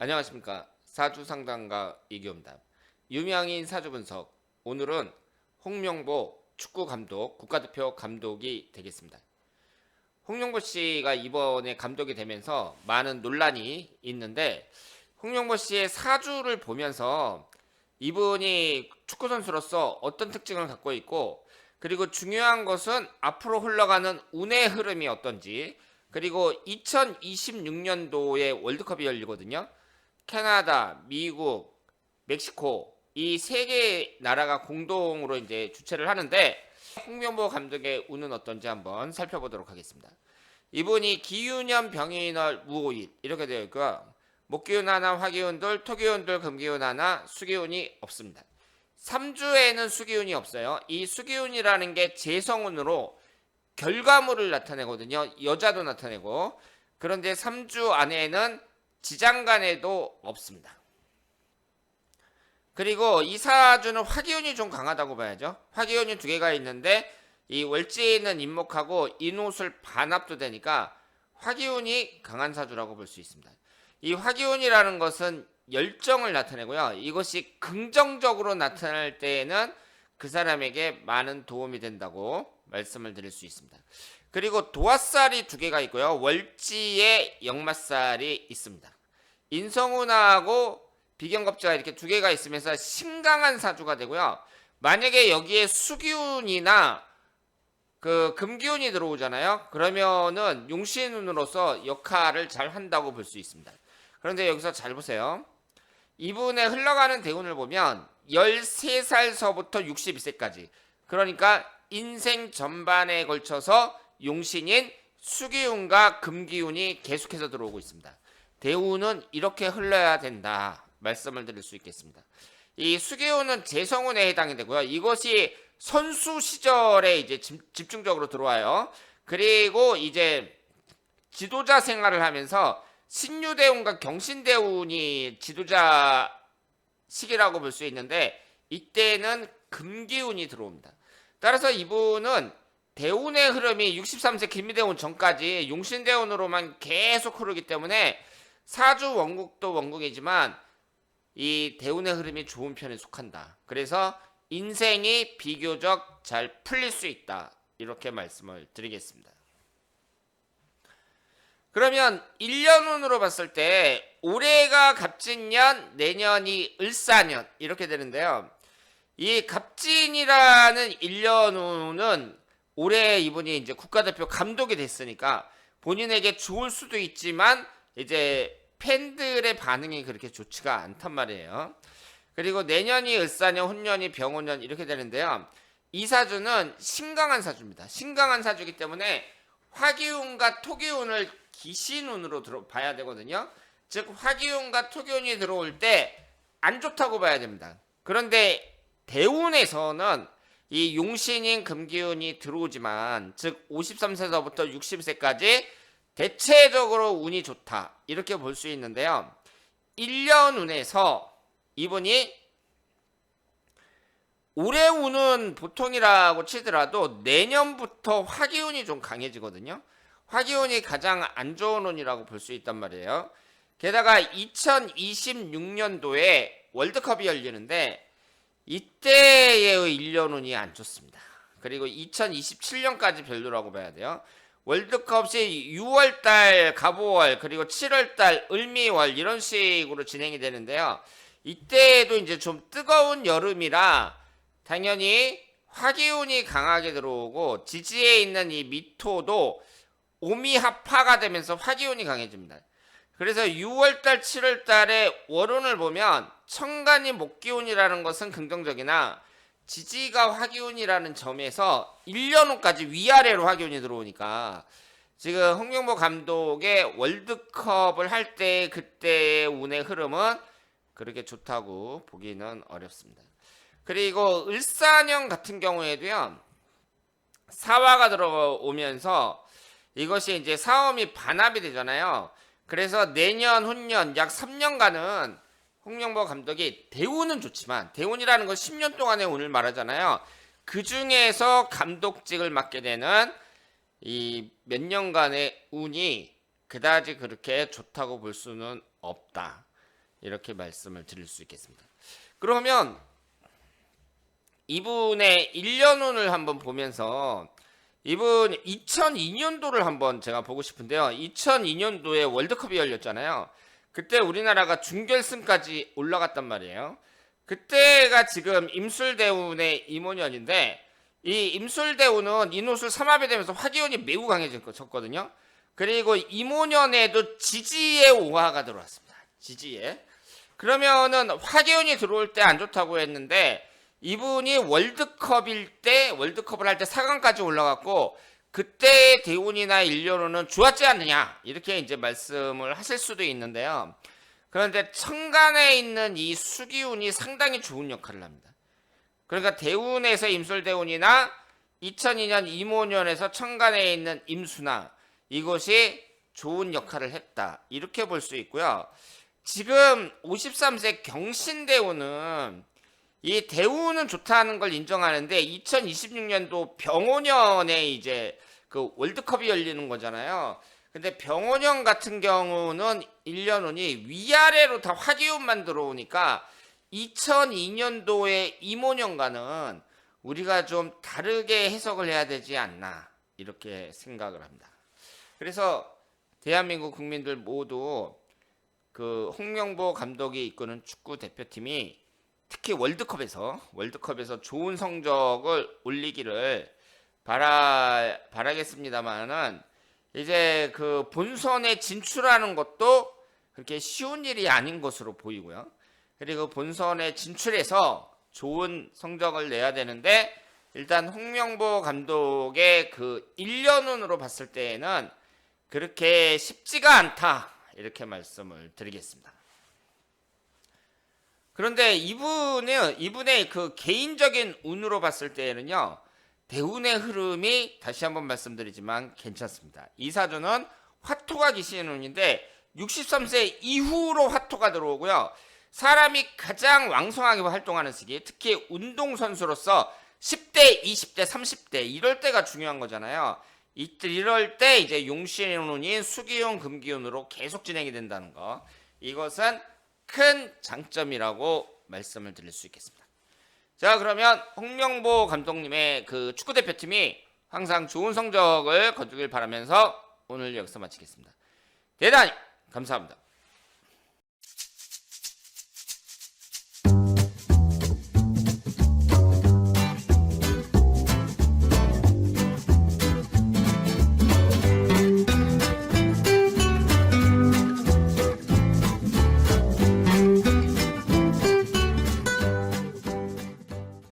안녕하십니까 사주 상담가 이기호입니다. 유명인 사주 분석 오늘은 홍명보 축구 감독 국가대표 감독이 되겠습니다. 홍명보 씨가 이번에 감독이 되면서 많은 논란이 있는데 홍명보 씨의 사주를 보면서 이분이 축구 선수로서 어떤 특징을 갖고 있고 그리고 중요한 것은 앞으로 흘러가는 운의 흐름이 어떤지 그리고 2026년도에 월드컵이 열리거든요. 캐나다, 미국, 멕시코 이 세개 나라가 공동으로 이제 주최를 하는데 홍명보 감독의 운은 어떤지 한번 살펴보도록 하겠습니다. 이분이 기운년 병인월 무오일 이렇게 되어 있고요. 목기운 하나, 화기운 둘, 토기운 둘, 금기운 하나, 수기운이 없습니다. 3주에는 수기운이 없어요. 이 수기운이라는 게 재성운으로 결과물을 나타내거든요. 여자도 나타내고. 그런데 3주 안에는 지장간에도 없습니다. 그리고 이 사주는 화기운이 좀 강하다고 봐야죠. 화기운이 두 개가 있는데 이 월지에는 인목하고 인옷을 반합도 되니까 화기운이 강한 사주라고 볼 수 있습니다. 이 화기운이라는 것은 열정을 나타내고요. 이것이 긍정적으로 나타날 때에는 그 사람에게 많은 도움이 된다고 말씀을 드릴 수 있습니다. 그리고 도화살이 두 개가 있고요. 월지에 역마살이 있습니다. 인성운하고 비경겁지가 이렇게 두 개가 있으면서 신강한 사주가 되고요. 만약에 여기에 수기운이나 그 금기운이 들어오잖아요. 그러면은 용신운으로서 역할을 잘 한다고 볼 수 있습니다. 그런데 여기서 잘 보세요. 이분의 흘러가는 대운을 보면 13살서부터 62세까지 그러니까 인생 전반에 걸쳐서 용신인 수기운과 금기운이 계속해서 들어오고 있습니다. 대운은 이렇게 흘러야 된다 말씀을 드릴 수 있겠습니다. 이 수기운은 재성운에 해당이 되고요. 이것이 선수 시절에 이제 집- 집중적으로 들어와요. 그리고 이제 지도자 생활을 하면서 신유대운과 경신대운이 지도자 시기라고 볼 수 있는데 이때는 금기운이 들어옵니다. 따라서 이분은 대운의 흐름이 63세 김미대운 전까지 용신대운으로만 계속 흐르기 때문에 사주 원국도 원국이지만 이 대운의 흐름이 좋은 편에 속한다. 그래서 인생이 비교적 잘 풀릴 수 있다. 이렇게 말씀을 드리겠습니다. 그러면 1년 운으로 봤을 때 올해가 갑진년, 내년이 을사년 이렇게 되는데요. 이 갑진이라는 1년 운은 올해 이분이 이제 국가대표 감독이 됐으니까 본인에게 좋을 수도 있지만 이제 팬들의 반응이 그렇게 좋지가 않단 말이에요. 그리고 내년이 을사년, 혼년이 병혼년 이렇게 되는데요. 이 사주는 신강한 사주입니다. 신강한 사주이기 때문에 화기운과 토기운을 기신운으로 들어 봐야 되거든요. 즉 화기운과 토기운이 들어올 때 안 좋다고 봐야 됩니다. 그런데 대운에서는 이 용신인 금기운이 들어오지만 즉 53세서부터 60세까지 대체적으로 운이 좋다 이렇게 볼 수 있는데요. 1년 운에서 이분이 올해 운은 보통이라고 치더라도 내년부터 화기운이 좀 강해지거든요. 화기운이 가장 안 좋은 운이라고 볼 수 있단 말이에요. 게다가 2026년도에 월드컵이 열리는데 이때의 1년 운이 안 좋습니다. 그리고 2027년까지 별로라고 봐야 돼요. 월드컵이 6월달 가보월 그리고 7월달 을미월 이런 식으로 진행이 되는데요. 이때도 이제 좀 뜨거운 여름이라 당연히 화기운이 강하게 들어오고 지지에 있는 이 미토도 오미합파가 되면서 화기운이 강해집니다. 그래서 6월달, 7월달에 월운을 보면 천간이 목기운이라는 것은 긍정적이나 지지가 화기운이라는 점에서 1년 후까지 위아래로 화기운이 들어오니까 지금 홍명보 감독의 월드컵을 할 때 그때의 운의 흐름은 그렇게 좋다고 보기는 어렵습니다. 그리고 을사년 같은 경우에도요 사화가 들어오면서 이것이 이제 사음이 반합이 되잖아요. 그래서 내년 훈년 약 3년간은 홍명보 감독이 대운은 좋지만 대운이라는 건 10년 동안의 운을 말하잖아요. 그 중에서 감독직을 맡게 되는 이 몇 년간의 운이 그다지 그렇게 좋다고 볼 수는 없다. 이렇게 말씀을 드릴 수 있겠습니다. 그러면 이분의 1년 운을 한번 보면서 이분 2002년도를 한번 제가 보고 싶은데요. 2002년도에 월드컵이 열렸잖아요. 그때 우리나라가 준결승까지 올라갔단 말이에요. 그때가 지금 임술대운의 임원년인데 이 임술대운은 인호술 삼합이 되면서 화기운이 매우 강해졌거든요. 그리고 임오년에도 지지의 오화가 들어왔습니다. 지지에. 그러면은 화기운이 들어올 때 안 좋다고 했는데 이분이 월드컵일 때 월드컵을 할 때 4강까지 올라갔고 그때 대운이나 일년호는 좋았지 않느냐 이렇게 이제 말씀을 하실 수도 있는데요. 그런데 천간에 있는 이 수기운이 상당히 좋은 역할을 합니다. 그러니까 대운에서 임술대운이나 2002년 임오년에서 천간에 있는 임수나 이것이 좋은 역할을 했다 이렇게 볼 수 있고요. 지금 53세 경신대운은 이 대우는 좋다는 걸 인정하는데 2026년도 병오년에 이제 그 월드컵이 열리는 거잖아요. 근데 병오년 같은 경우는 1년 운이 위아래로 다 화기운만 들어오니까 2002년도의 임오년과는 우리가 좀 다르게 해석을 해야 되지 않나 이렇게 생각을 합니다. 그래서 대한민국 국민들 모두 그 홍명보 감독이 이끄는 축구 대표팀이 특히 월드컵에서 월드컵에서 좋은 성적을 올리기를 바라 바라겠습니다만은 이제 그 본선에 진출하는 것도 그렇게 쉬운 일이 아닌 것으로 보이고요. 그리고 본선에 진출해서 좋은 성적을 내야 되는데 일단 홍명보 감독의 그 1년 운으로 봤을 때에는 그렇게 쉽지가 않다. 이렇게 말씀을 드리겠습니다. 그런데 이분은 이분의 그 개인적인 운으로 봤을 때에는요. 대운의 흐름이 다시 한번 말씀드리지만 괜찮습니다. 이 사주는 화토가 기시는 운인데 63세 이후로 화토가 들어오고요. 사람이 가장 왕성하게 활동하는 시기, 특히 운동선수로서 10대, 20대, 30대 이럴 때가 중요한 거잖아요. 이- 이럴 때 이제 용신운인 수기운, 금기운으로 계속 진행이 된다는 거. 이것은 큰 장점이라고 말씀을 드릴 수 있겠습니다. 자, 그러면 홍명보 감독님의 그 축구 대표팀이 항상 좋은 성적을 거두길 바라면서 오늘 여기서 마치겠습니다. 대단히 감사합니다.